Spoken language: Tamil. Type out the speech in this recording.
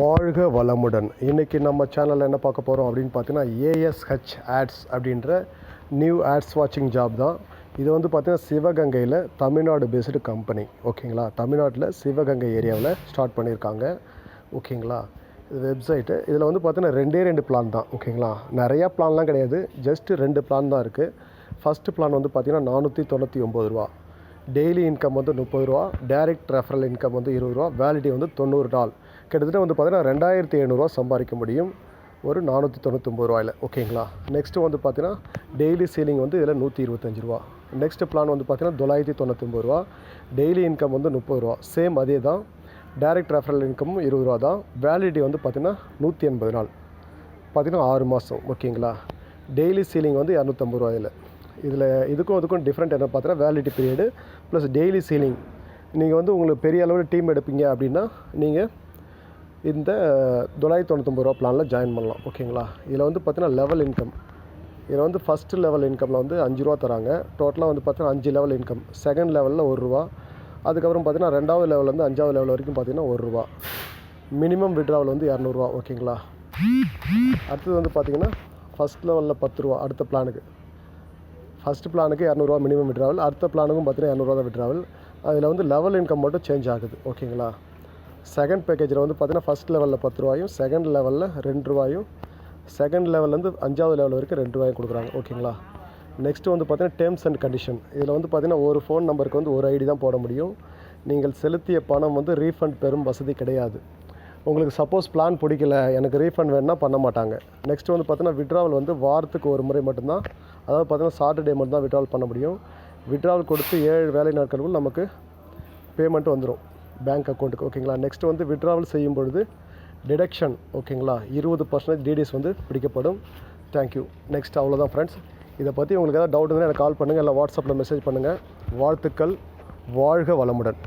வாழ்க வளமுடன். இன்றைக்கி நம்ம சேனலில் என்ன பார்க்க போகிறோம் அப்படின்னு பார்த்தீங்கன்னா ஏஎஸ்ஹெச் ஆட்ஸ் அப்படின்ற நியூ ஆட்ஸ் வாட்சிங் ஜாப் தான். இது வந்து பார்த்திங்கன்னா சிவகங்கையில் தமிழ்நாடு பேஸ்டு கம்பெனி ஓகேங்களா? தமிழ்நாட்டில் சிவகங்கை ஏரியாவில் ஸ்டார்ட் பண்ணியிருக்காங்க. ஓகேங்களா? இது வெப்சைட்டு இதில் வந்து பார்த்தீங்கன்னா ரெண்டே ரெண்டு பிளான் தான். ஓகேங்களா? நிறையா பிளான்லாம் கிடையாது. ஜஸ்ட்டு ரெண்டு பிளான் தான் இருக்குது ஃபஸ்ட்டு பிளான் வந்து பார்த்திங்கன்னா நானூற்றி தொண்ணூற்றி ஒம்பது ரூபா. டெய்லி இன்கம் வந்து முப்பது ரூபா டைரக்ட் ரெஃபரல் இன்கம் வந்து இருபது ரூபா வேலிட்டி வந்து தொண்ணூறு நாள். கிட்டத்தட்ட வந்து பார்த்திங்கன்னா ரெண்டாயிரத்தி ஐநூறுரூவா சம்பாதிக்க முடியும். ஒரு நானூற்றி தொண்ணூத்தொம்பது ரூபாயில். ஓகேங்களா நெக்ஸ்ட்டு வந்து பார்த்தீங்கன்னா டெய்லி சீலிங் வந்து இதில் நூற்றி இருபத்தஞ்சி ரூபா. நெக்ஸ்ட் பிளான் வந்து பார்த்தீங்கன்னா தொள்ளாயிரத்தி தொண்ணூற்றொம்பது ரூபா. டெய்லி இன்கம் வந்து முப்பது ரூபா. சேம் அதே தான். டைரக்ட் ரெஃபரல் இன்கமும் இருபது ரூபா தான். வேலிட்டி வந்து பார்த்திங்கன்னா நூற்றி எண்பது நாள். பார்த்தீங்கன்னா ஆறு மாதம் ஓகேங்களா டெய்லி சீலிங் வந்து இரநூத்தம்பது ரூபாயில். இதில் இதுக்கும் அதுக்கும் டிஃப்ரெண்ட் என்ன பார்த்தீங்கன்னா validity period plus daily ceiling நீங்கள் வந்து உங்களுக்கு பெரிய அளவில் டீம் எடுப்பீங்க அப்படின்னா நீங்கள் இந்த தொள்ளாயிரத்தி தொண்ணூத்தொம்பது ரூபா பிளானில் ஜாயின் பண்ணலாம். ஓகேங்களா இதில் வந்து பார்த்தீங்கன்னா லெவல் இன்கம் இதில் வந்து ஃபஸ்ட்டு லெவல் இன்கமில் வந்து அஞ்சு ரூபா தராங்க. டோட்டலாக வந்து பார்த்தீங்கன்னா அஞ்சு லெவல் இன்கம் செகண்ட் லெவலில் ஒரு ரூபா. அதுக்கப்புறம் பார்த்தீங்கன்னா ரெண்டாவது லெவல்லேருந்து அஞ்சாவது லெவல் வரைக்கும் பார்த்தீங்கன்னா ஒரு ரூபா. மினிமம் விட்ராவல் வந்து இரநூறுவா. ஓகேங்களா அடுத்தது வந்து பார்த்தீங்கன்னா ஃபஸ்ட் லெவலில் பத்து ரூபா. அடுத்த பிளானுக்கு ஃபஸ்ட் பிளானுக்கு இரநூறுவா மினிமம் விட்ராவல் அடுத்த பிளானுக்கும் பார்த்தீங்கன்னா இரநூறுவா தான் விட்ராவல் அதில் வந்து லெவல் இன்கம் மட்டும் சேஞ்ச் ஆகுது ஓகேங்களா செகண்ட் பேக்கேஜில் வந்து பார்த்தீங்கன்னா ஃபஸ்ட் லெவலில் பத்து ரூபாயும் செகண்ட் லெவலில் ரெண்டு ரூபாயும் செகண்ட் லெவல்லேருந்து அஞ்சாவது லெவல் வரைக்கும் ரெண்டு ரூபாயும் கொடுக்குறாங்க ஓகேங்களா நெக்ஸ்ட்டு வந்து பார்த்தீங்கன்னா டேர்ம்ஸ் அண்ட் கண்டிஷன் இதில் வந்து பார்த்தீங்கன்னா ஒரு ஃபோன் நம்பருக்கு வந்து ஒரு ஐடி தான் போட முடியும். நீங்கள் செலுத்திய பணம் வந்து ரீஃபண்ட் பெறும் வசதி கிடையாது. உங்களுக்கு சப்போஸ் பிளான் பிடிக்கல எனக்கு ரீஃபண்ட் வேணும்னா பண்ண மாட்டாங்க. நெக்ஸ்ட் வந்து பார்த்தீங்கன்னா விட்ராவல் வந்து வாரத்துக்கு ஒரு முறை மட்டும்தான். அதாவது பார்த்தீங்கன்னா சாட்டர்டே மட்டும் தான் விட்ராவல் பண்ண முடியும். விட்ராவல் கொடுத்து ஏழு வேலை நாட்களுக்குள் நமக்கு பேமெண்ட் வந்துடும் பேங்க் அக்கௌண்ட்டுக்கு ஓகேங்களா நெக்ஸ்ட் வந்து விட்ராவல் செய்யும் பொழுது டிடக்ஷன் ஓகேங்களா இருபது பர்சன்டேஜ் டிடிஎஸ் வந்து பிடிக்கப்படும். தேங்க்யூ நெக்ஸ்ட் அவ்வளோதான் ஃப்ரெண்ட்ஸ் இதை பற்றி உங்களுக்கு ஏதாவது டவுட் இருந்தால் எனக்கு கால் பண்ணுங்கள் இல்லை வாட்ஸ்அப்பில் மெசேஜ் பண்ணுங்கள் வாழ்த்துக்கள் வாழ்க வளமுடன்.